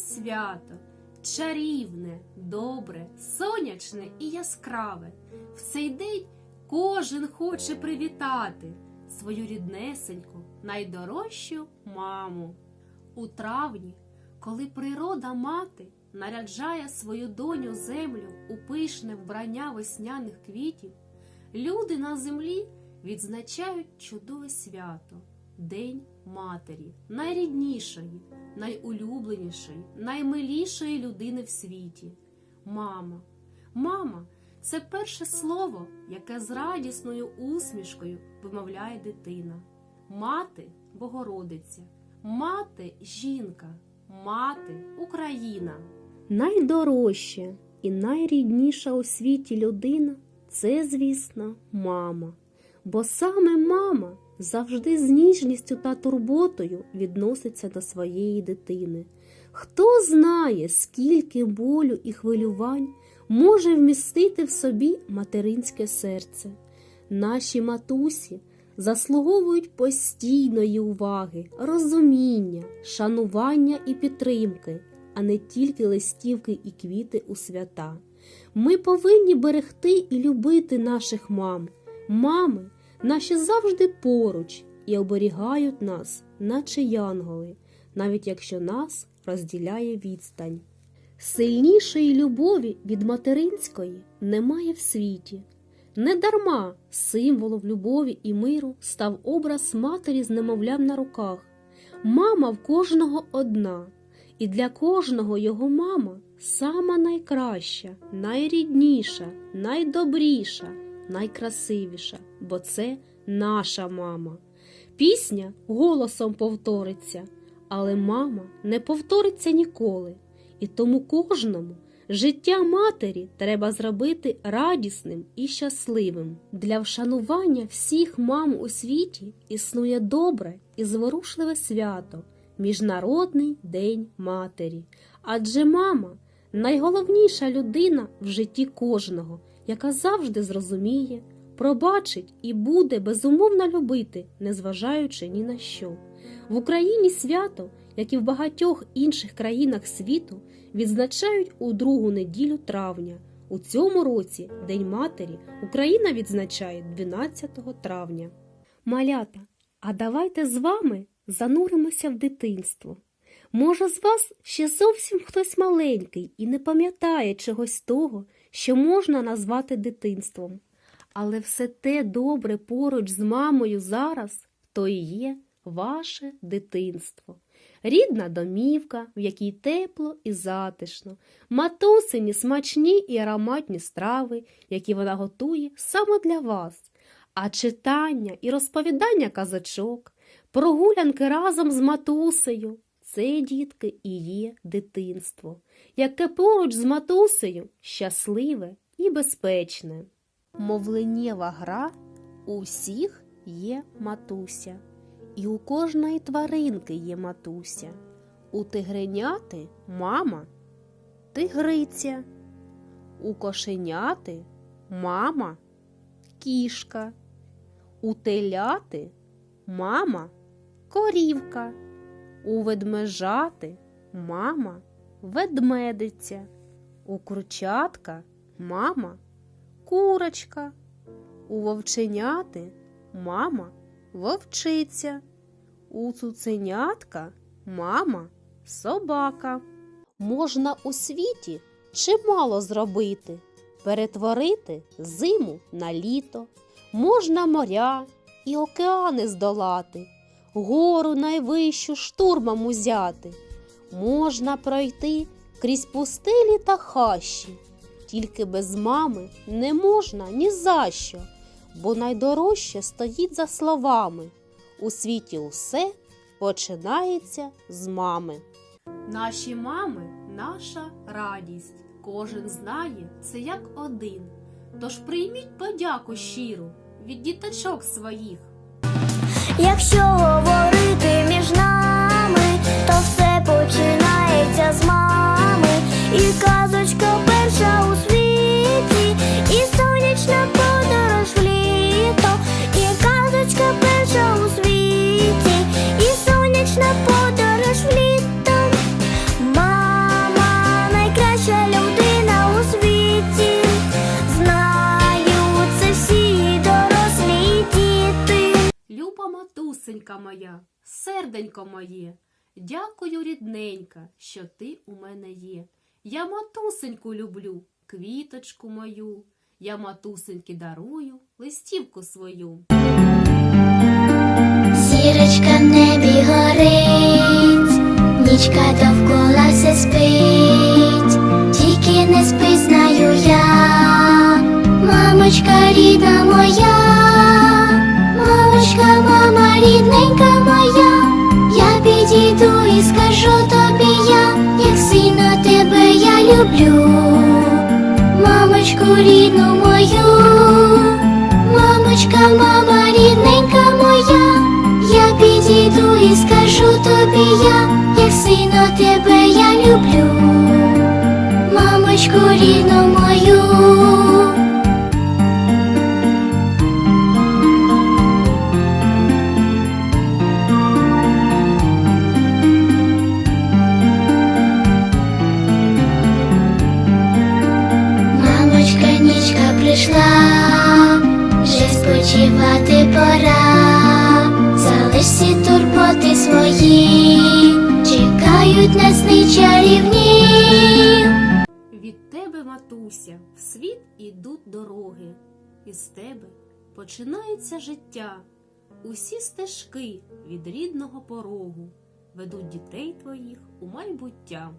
свято, чарівне, добре, сонячне і яскраве. В цей день кожен хоче привітати свою ріднесеньку, найдорожчу маму. У травні, коли природа мати наряджає свою доню землю у пишне вбрання весняних квітів, люди на землі відзначають чудове свято День Матері, найріднішої, найулюбленішої, наймилішої людини в світі. Мама. Мама це перше слово, яке з радісною усмішкою вимовляє дитина. Мати Богородиця, мати жінка, мати Україна. Найдорожча і найрідніша у світі людина це, звісно, мама. Бо саме мама завжди з ніжністю та турботою відноситься до своєї дитини. Хто знає, скільки болю і хвилювань може вмістити в собі материнське серце. Наші матусі заслуговують постійної уваги, розуміння, шанування і підтримки, а не тільки листівки і квіти у свята. Ми повинні берегти і любити наших мам. Мами наші завжди поруч і оберігають нас, наче янголи, навіть якщо нас розділяє відстань. Сильнішої любові від материнської немає в світі. Недарма символом любові і миру став образ матері з немовлям на руках. Мама в кожного одна, і для кожного його мама сама найкраща, найрідніша, найдобріша, найкрасивіша, бо це наша мама. Пісня голосом повториться, але мама не повториться ніколи. І тому кожному життя матері треба зробити радісним і щасливим. Для вшанування всіх мам у світі існує добре і зворушливе свято Міжнародний день матері. Адже мама найголовніша людина в житті кожного, яка завжди зрозуміє, пробачить і буде безумовно любити, незважаючи ні на що. В Україні свято, як і в багатьох інших країнах світу, відзначають у другу неділю травня. У цьому році День Матері Україна відзначає 12 травня. Малята, а давайте з вами зануримося в дитинство. Може, з вас ще зовсім хтось маленький і не пам'ятає чогось того, що можна назвати дитинством. Але все те добре поруч з мамою зараз то і є ваше дитинство. Рідна домівка, в якій тепло і затишно, матусині смачні і ароматні страви, які вона готує саме для вас, а читання і розповідання казачок, прогулянки разом з матусею. Це, дітки, і є дитинство, яке поруч з матусею щасливе і безпечне. Мовленєва гра у всіх є матуся, і у кожної тваринки є матуся. У тигреняти мама тигриця, у кошеняти мама кішка, у теляти мама корівка, у ведмежати мама ведмедиця, у курчатка мама курочка, у вовченяти мама вовчиця, у цуценятка мама собака. Можна у світі чимало зробити, перетворити зиму на літо, можна моря і океани здолати, гору найвищу штурмом узяти, можна пройти крізь пустелі та хащі. Тільки без мами не можна ні за що, бо найдорожче стоїть за словами. У світі усе починається з мами. Наші мами наша радість. Кожен знає це як один. Тож прийміть подяку щиру від діточок своїх. Якщо говорити між нами, то все починається з мами, і казочка ненька моя, серденько моє, дякую, рідненька, що ти у мене є. Я матусеньку люблю, квіточку мою, я матусеньки дарую листівку свою. Зірочка в небі горить, нічка довкола все спить, тільки не спи, знаю я, мамочка рідна моя, рідненька моя, я підійду і скажу тобі я, як сильно тебе я люблю, мамочку рідну мою. Мамочка, мама, рідненька чекають нас дні чарівні. Від тебе, матуся, в світ ідуть дороги, із тебе починається життя. Усі стежки від рідного порогу ведуть дітей твоїх у майбуття.